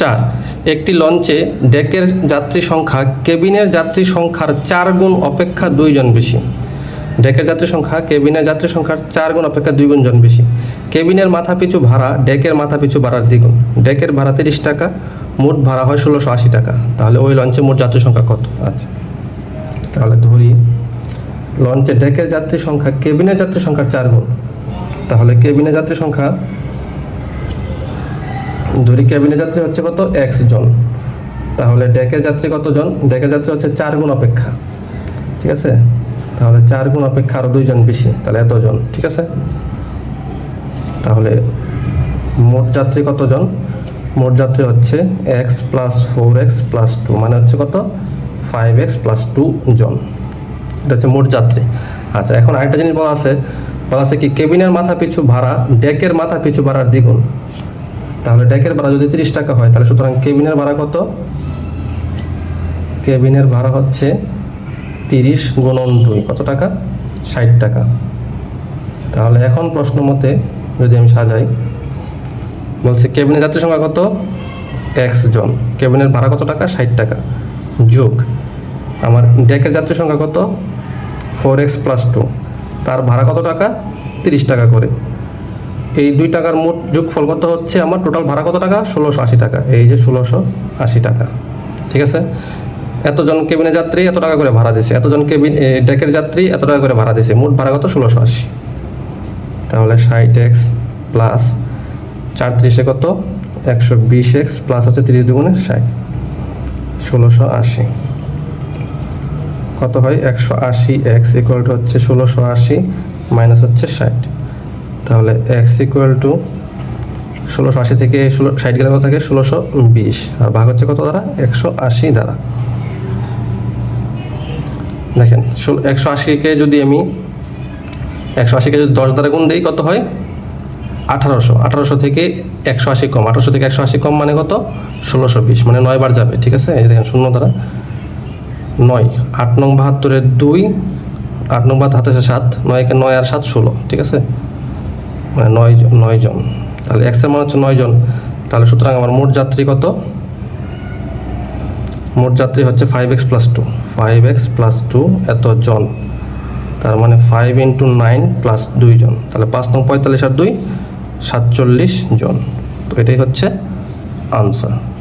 চার একটি লঞ্চে ডেকের যাত্রী সংখ্যা, কেবিনের যাত্রী সংখ্যার চার গুণ অপেক্ষা দুইজন বেশি। ডেকের যাত্রী সংখ্যা, কেবিনের যাত্রী সংখ্যার চার গুণ অপেক্ষা দুই গুণ জন বেশি। কেবিনের মাথা পিছু ভাড়া, ডেকের মাথা পিছু ভাড়ার দ্বিগুণ। ডেকের ভাড়া তিরিশ টাকা, মোট ভাড়া হয় ষোলোশো আশি টাকা। তাহলে ওই লঞ্চে মোট যাত্রী সংখ্যা কত? আচ্ছা তাহলে ধরি। লঞ্চে ডেকের যাত্রী সংখ্যা, কেবিনের যাত্রী সংখ্যার চার গুণ। তাহলে কেবিনের যাত্রী সংখ্যা ধরি কেবিনের যাত্রী হচ্ছে কত? এক্স জন। তাহলে ডেকের যাত্রী কতজন? ডেকের যাত্রী হচ্ছে চার গুণ অপেক্ষা। ঠিক আছে? তাহলে চার গুণ অপেক্ষা আরও দুইজন বেশি। তাহলে এতজন। ঠিক আছে? তাহলে মোট যাত্রী কতজন? মোট যাত্রী হচ্ছে X plus four X plus two মানে হচ্ছে কত? ফাইভ এক্স প্লাস টু জন। এটা হচ্ছে মোট যাত্রী। আচ্ছা এখন আরেকটা জিনিস বলা আছে। বলা আছে কি, কেবিনের মাথা পিছু ভাড়া, ডেকের মাথা পিছু ভাড়ার দ্বিগুণ। তাহলে ডেকের ভাড়া যদি তিরিশ টাকা হয়, তাহলে সুতরাং কেবিনের ভাড়া কত? কেবিনের ভাড়া হচ্ছে তিরিশ গুণন দুই, কত টাকা? ষাট টাকা। তাহলে এখন প্রশ্ন মতে যদি আমি সাজাই, বলছে কেবিনের যাত্রী সংখ্যা কত? এক্স জন। কেবিনের ভাড়া কত টাকা? ষাট টাকা। যোগ, আমার ডেকের যাত্রী সংখ্যা কত? Four X plus two. তার ভাড়া কত টাকা? তিরিশ টাকা করে। এই দুই টাকার মোট যোগফল কত হচ্ছে আমার? টোটাল ভাড়া কত টাকা? ষোলোশো আশি টাকা। এই যে ষোলোশো আশি টাকা। ঠিক আছে? এতজন কেবিনের যাত্রী এত টাকা করে ভাড়া দিছে। এতজন কেবিন ডেকের যাত্রী এত টাকা করে ভাড়া দিছে। মোট ভাড়া কত? ষোলোশো আশি। তাহলে ষাট এক্স প্লাস চার ত্রিশে কত? একশো বিশ এক্স প্লাস হচ্ছে তিরিশ দুগুণে ষাট। ষোলোশো আশি। কত হয়? একশো আশি এক্স ইকুয়াল টু হচ্ছে ষোলোশো আশি মাইনাস হচ্ছে ষাট। তাহলে এক্স ইকুয়াল টু ষোলোশো আশি থেকে ষোলো ষাট গেলে কত থাকে? ষোলোশো বিশ। আর ভাগ হচ্ছে কত দ্বারা? একশো আশি দ্বারা। দেখেন একশো আশিকে যদি আমি একশো আশিকে যদি দশ দ্বারা গুণ দিই, কত হয়? আঠারোশো। আঠারোশো থেকে একশো আশি কম। আঠারোশো থেকে একশো আশি কম মানে কত? ষোলোশো বিশ। মানে নয় বার যাবে, ঠিক আছে? এই দেখেন, শূন্য দ্বারা। নয়। আট নং বাহাত্তরের দুই। আট নং বাহাত্তর সাত। নয়কে নয় আর সাত, ষোলো। ঠিক আছে? মানে নয় নয় জন। তাহলে এক্সের মান হচ্ছে নয় জন। তাহলে সুতরাং আমার মোট যাত্রী কত? মোট যাত্রী হচ্ছে five X plus two five X plus two এত জন। তার মানে ফাইভ ইন্টু নাইন প্লাস দুই জন। তাহলে পাঁচ নং পঁয়তাল্লিশ আর দুই, সাতচল্লিশ জন। তো এটাই হচ্ছে আনসার